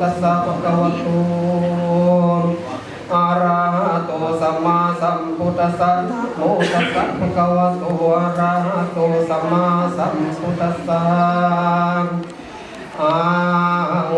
ตัสสะภะคะวะโตอะระหะโตสัมมาสัมพุทธัสสะนะโมตัสสะภะคะวะโตอะระหะโตสัมมาสัมพุทธัสสะอา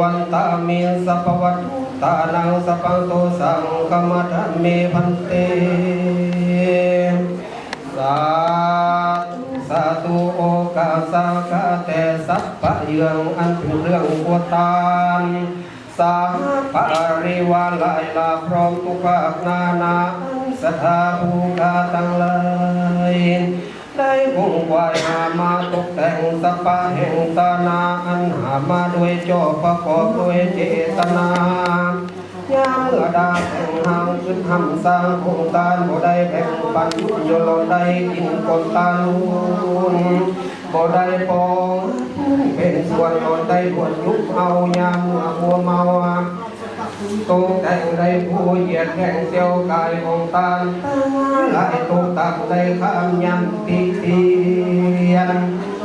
วันตามิสัพพวัตตานังสัพพังโตสังฆมัฏฐเมพันเตสาธ สาธุโอกาสากาแต่สัพพะเยืองอันเป็นเรื่องปวดตานสาปะริวาลายลาพร้อมทุกภาคนานาสถาภูกาตั้งเลยได้คงควายหามาตกแต่งสปาแห่งตานาอันหามาด้วยจอประกอบด้วยเจตนา ยามเมื่อดาแห่งหางขึ้นหำสร้างคงการบ่ได้แบ่งปันโยนได้กินกนตาลุนบ่ได้ปองเป็นส่วนนอนได้บวชยุบเอายามเมื่อหัวเมาตกแต่งได้ผู้เหยียดแห่งเสียวกายของตาหลายตกตักได้ข้ามยันติเตียน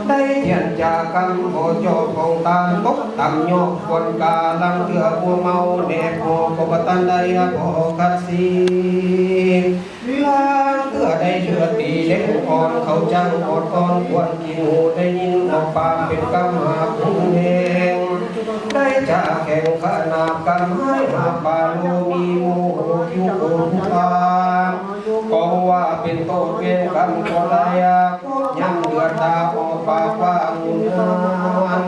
ได้เทียนจากกำโอโจของตาตกต่ำโยกคนกาลังเถื่อบัวเมาแนบโอกบตันได้โอกัสสีลางเถื่อได้เชื่อตีเล็กอ่อนเขาจังอดอ่อนควรกินหูได้ยินออกปากเป็นกำหาพุ่งเองได้จากแข่งขนาบกันให้หาปาโลมีโมโหคิวโกทุกาก็ว่าเป็นโตเป็นกำก็ลายายังเดือดตาออปากว่ามุนาน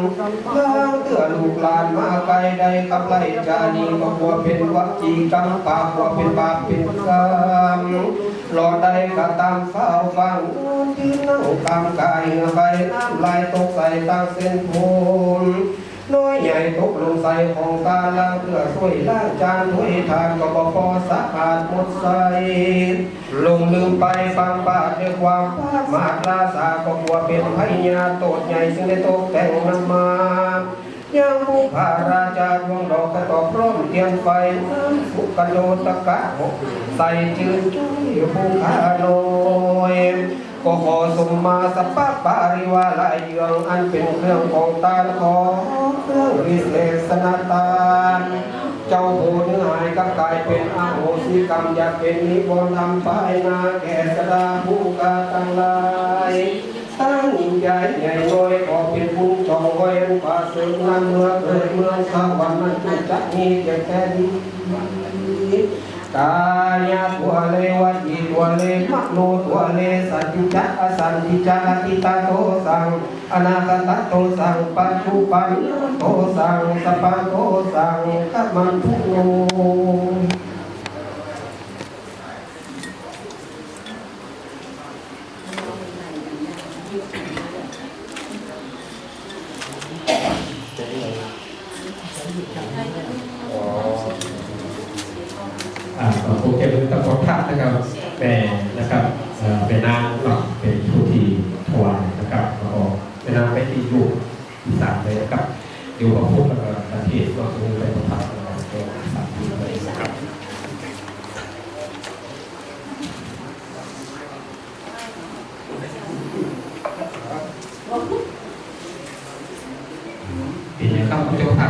เลื่อเตือลูกหลานมาไกลได้กับไล่จานีก็กลัวเป็นวัจีกรรมปากกลัวเป็นบาปเป็นกรรมรอได้ก็ตามเฝ้าฟังยืนนั่งกำกายเหงื่อไปน้ำลายตกใส่ตาเส้นผม น้อยใหญ่ตกลงใส่ของกาลังเพื่อช่วยล้างจานถ้วยทานก็บพอสะอาดหมดใสลงลืมไปฟังบาทด้วยความมาดลาสาก็กลัวเป็นพญาโตดใหญ่ซึ่งได้ตกแต่งมันมายังผู้พาราชาดวงดอกกระตอกพร้อมเทียนไฟน้ำสุกโนตะกะใส่จืดจุ้ยผู้ขาโนย ก็ขอสมมาสัพพะปาริวาลายเยืองอันเป็นเครื่องของตาลขอเครื่องวิเศษนาตานเจ้าโหเนื้อหายก็กายเป็นอาโหสิกรรมอยากเป็นนิวรณ์ทำไปนาแก่สดาผู้กาตั้งลายตั้งใหญ่ใหญ่น้อยก็เป็นผู้จองไว้ผู้ป่าเสือนั่นเมื่อเกิดเมืองสวรรค์มันจุจักมีแต่แค่นี้กายาตัวเลวจีตัวเลมโนตัวเล สัจจุจักอสันติจักติตาโตสังอนาคตโตสังปัจจุปันโตสังสัพพะโตสังกัมมันทุโนอ่าขอโปรแกรมตะกนทัพนะครับเป็นนะครับ เป็นนางหลักเป็นผู้ที่ถวายนะครับแล้วก็เป็นนางไปที่อยู่ที่สามเลยนะครับอยู่กับพวกแล้วก็ประเทศก็คือไปประทับนะครับก็อีสานอยู่เลยนะครับเป็นยังครับเจ้าภาพ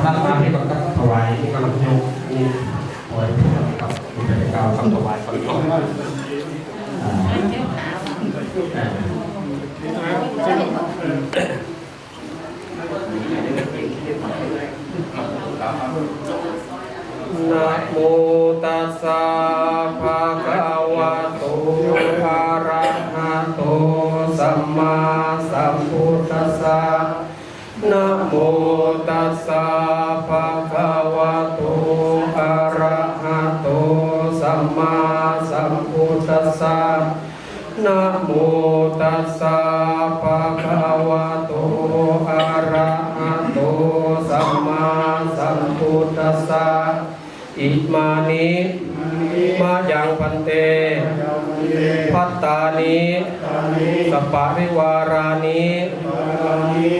พระมาให้ก่อนก็ถวายกำลังยกนี่ถวายพระกับมีแต่กาวคำถวายก่อนก่อนอ่าอ่านะโมตัสสะภะคะ ตัสสะภะคะวะโตอะระหะโตสัมมาสัมพุทธัสสะอิมานิมายังพันเตพัตตานิสปปาริวารานิ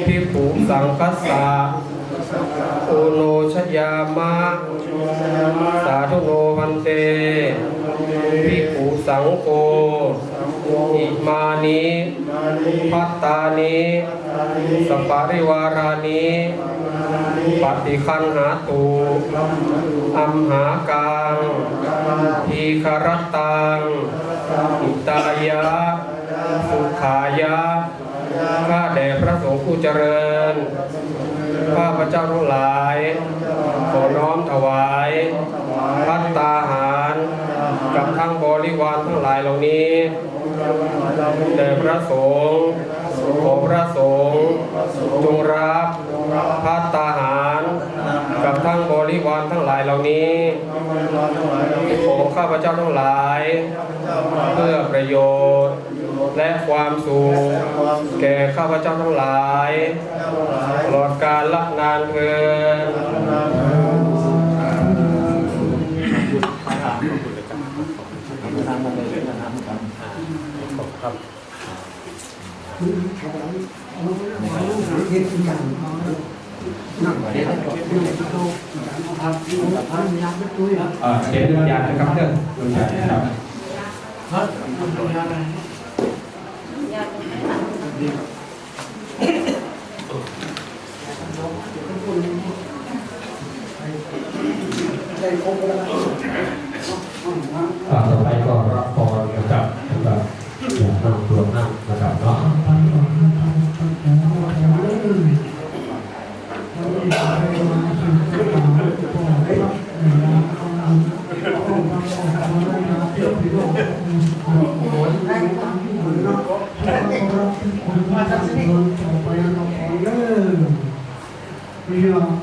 พิกขุสังคัสสะโอโนชยามะสาธุโนพันเตพิกขุสังโฆ อิมานิพัตตานิสปาริวารานิปฏิคันหาตูอัมหากังทีคารตังอิตายะสุขายะข้าแด่พระสงฆ์ผู้เจริญ ข้าพระเจ้าทั้งหลาย ขอน้อมถวายพัตตาหาร กับทั้งบริวารทั้งหลายเหล่านี้ พระสงฆ์ของพระสงฆ์จงรับพัตตาหาร กับทั้งบริวารทั้งหลายเหล่านี้ของข้าพเจ้าทั้งหลาย เพื่อประโยชน์และความสุขแก่ข้าพเจ้าทั้งหลายตลอดกาลละนานเกินเอ่อเขียนวิญญาณนะครับเรื่องวิญญาณนะครับอ่าต่อไปก็รับพรนะครับนะครับอย่านั่งรวมนั่งนะครับเนาะ ย